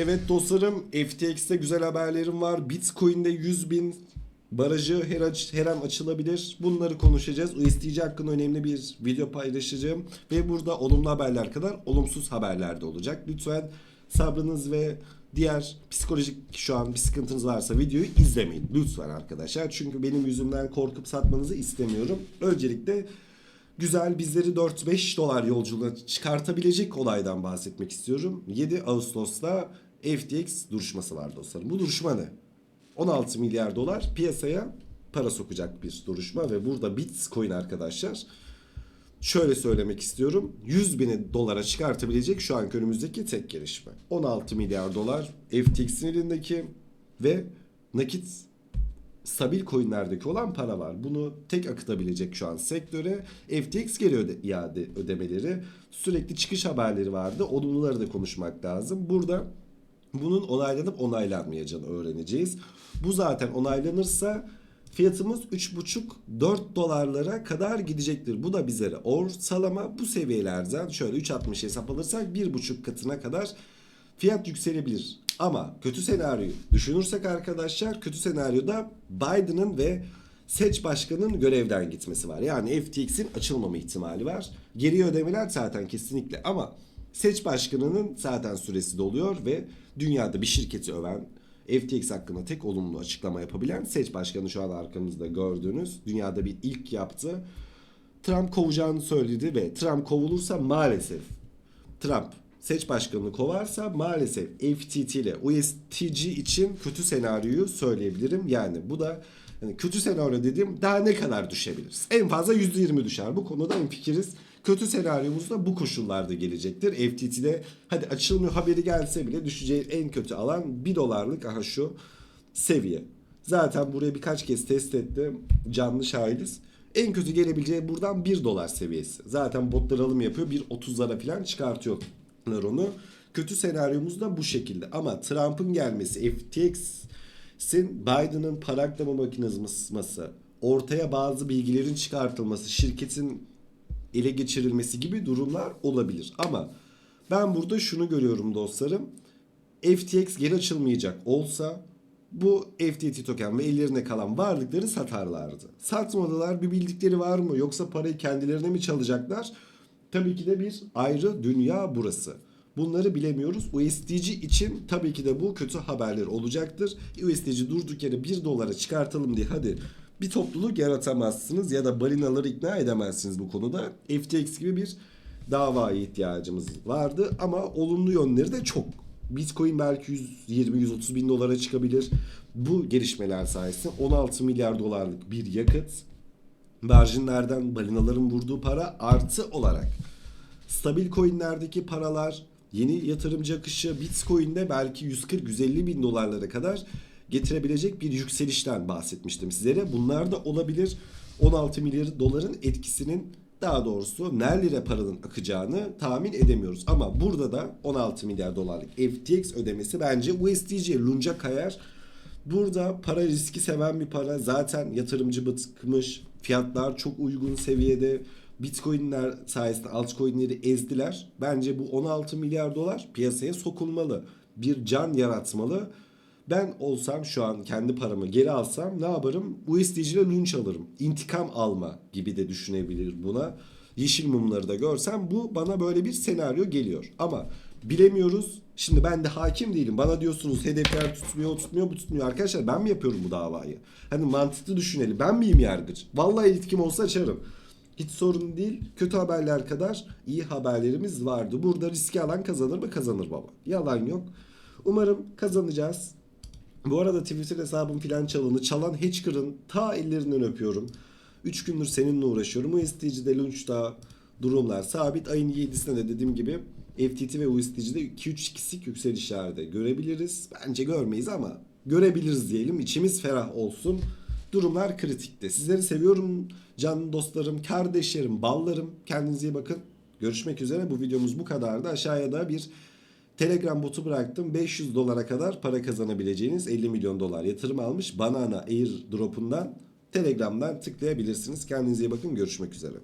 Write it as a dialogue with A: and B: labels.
A: Evet dostlarım FTX'te güzel haberlerim var. Bitcoin'de 100 bin barajı her, aç- her an açılabilir. Bunları konuşacağız. USDC hakkında önemli bir video paylaşacağım. Ve burada olumlu haberler kadar olumsuz haberler de olacak. Lütfen sabrınız ve diğer psikolojik şu an bir sıkıntınız varsa videoyu izlemeyin. Lütfen arkadaşlar. Çünkü benim yüzümden korkup satmanızı istemiyorum. Öncelikle güzel bizleri 4-5 dolar yolculuğa çıkartabilecek olaydan bahsetmek istiyorum. 7 Ağustos'ta FTX duruşması var dostlarım. Bu duruşma ne? 16 milyar dolar piyasaya para sokacak bir duruşma ve burada Bitcoin arkadaşlar şöyle söylemek istiyorum. 100 bini dolara çıkartabilecek şu anki önümüzdeki tek gelişme. 16 milyar dolar FTX'in elindeki ve nakit stabil coinlerdeki olan para var. Bunu tek akıtabilecek şu an sektöre FTX geri öde, iade ödemeleri sürekli çıkış haberleri vardı. Onları da konuşmak lazım. Burada bunun onaylanıp onaylanmayacağını öğreneceğiz. Bu zaten onaylanırsa fiyatımız 3,5-4 dolarlara kadar gidecektir. Bu da bizlere ortalama bu seviyelerden şöyle 3.60 hesap alırsak 1,5 katına kadar fiyat yükselebilir. Ama kötü senaryoyu düşünürsek arkadaşlar kötü senaryoda Biden'ın ve seç başkanın görevden gitmesi var. Yani FTX'in açılmama ihtimali var. Geri ödemeler zaten kesinlikle ama seç başkanının zaten süresi doluyor ve dünyada bir şirketi öven FTX hakkında tek olumlu açıklama yapabilen seç başkanı şu an arkamızda gördüğünüz dünyada bir ilk yaptı. Trump kovacağını söyledi ve Trump kovulursa maalesef Trump seç başkanını kovarsa maalesef FTT ile USTC için kötü senaryoyu söyleyebilirim. Yani bu da yani kötü senaryo dediğim daha ne kadar düşebiliriz? En fazla %20 düşer. Bu konuda en fikiriz. Kötü senaryomuz da bu koşullarda gelecektir. FTT'de hadi açılmıyor haberi gelse bile düşeceği en kötü alan 1 dolarlık aha şu seviye. Zaten buraya birkaç kez test ettim. Canlı şahidiz. En kötü gelebileceği buradan 1 dolar seviyesi. Zaten botlar alım yapıyor. 1.30'lara falan çıkartıyorlar onu. Kötü senaryomuz da bu şekilde. Ama Trump'ın gelmesi, FTX'in Biden'ın para aklama makinesi ortaya bazı bilgilerin çıkartılması, şirketin ele geçirilmesi gibi durumlar olabilir. Ama ben burada şunu görüyorum dostlarım. FTX geri açılmayacak olsa bu FTT token ve ellerine kalan varlıkları satarlardı. Satmadılar bir bildikleri var mı yoksa parayı kendilerine mi çalacaklar? Tabii ki de bir ayrı dünya burası. Bunları bilemiyoruz. USDC için tabii ki de bu kötü haberler olacaktır. USDC durduk yere 1 dolara çıkartalım diye hadi bir topluluk yaratamazsınız ya da balinaları ikna edemezsiniz bu konuda. FTX gibi bir davaya ihtiyacımız vardı ama olumlu yönleri de çok. Bitcoin belki 120-130 bin dolara çıkabilir. Bu gelişmeler sayesinde 16 milyar dolarlık bir yakıt marjinlerden balinaların vurduğu para artı olarak stabil coinlerdeki paralar yeni yatırımcı akışı Bitcoin'de belki 140-150 bin dolarlara kadar getirebilecek bir yükselişten bahsetmiştim sizlere. Bunlar da olabilir. 16 milyar doların etkisinin daha doğrusu nerelere paranın akacağını tahmin edemiyoruz. Ama burada da 16 milyar dolarlık FTX ödemesi bence USDC lunca kayar. Burada para riski seven bir para. Zaten yatırımcı bıkmış. Fiyatlar çok uygun seviyede. Bitcoin'ler sayesinde altcoin'leri ezdiler. Bence bu 16 milyar dolar piyasaya sokulmalı. Bir can yaratmalı. Ben olsam şu an kendi paramı geri alsam ne yaparım? USDC ile lunch alırım. İntikam alma gibi de düşünebilir buna. Yeşil mumları da görsem bu bana böyle bir senaryo geliyor. Ama bilemiyoruz. Şimdi ben de hakim değilim. Bana diyorsunuz hedefler tutmuyor, tutmuyor, bu tutmuyor. Arkadaşlar ben mi yapıyorum bu davayı? Hani mantıklı düşünelim. Ben miyim yargıç? Vallahi iltkim olsa açarım. Hiç sorun değil. Kötü haberler kadar iyi haberlerimiz vardı. Burada riski alan kazanır mı? Kazanır baba. Yalan yok. Umarım kazanacağız. Bu arada Twitter hesabım filan çalındı. Çalan Hatchker'ın ta ellerinden öpüyorum. 3 gündür seninle uğraşıyorum. USDC'de Launch'da durumlar sabit. Ayın 7'sinde de dediğim gibi FTT ve USDC'de 2-3 kisik yükselişlerde görebiliriz. Bence görmeyiz ama görebiliriz diyelim. İçimiz ferah olsun. Durumlar kritikte. Sizleri seviyorum can dostlarım, kardeşlerim, ballarım. Kendinize iyi bakın. Görüşmek üzere. Bu videomuz bu kadardı. Aşağıya da bir Telegram botu bıraktım. 500 dolara kadar para kazanabileceğiniz 50 milyon dolar yatırım almış. Banana Air drop'undan Telegram'dan tıklayabilirsiniz. Kendinize iyi bakın. Görüşmek üzere.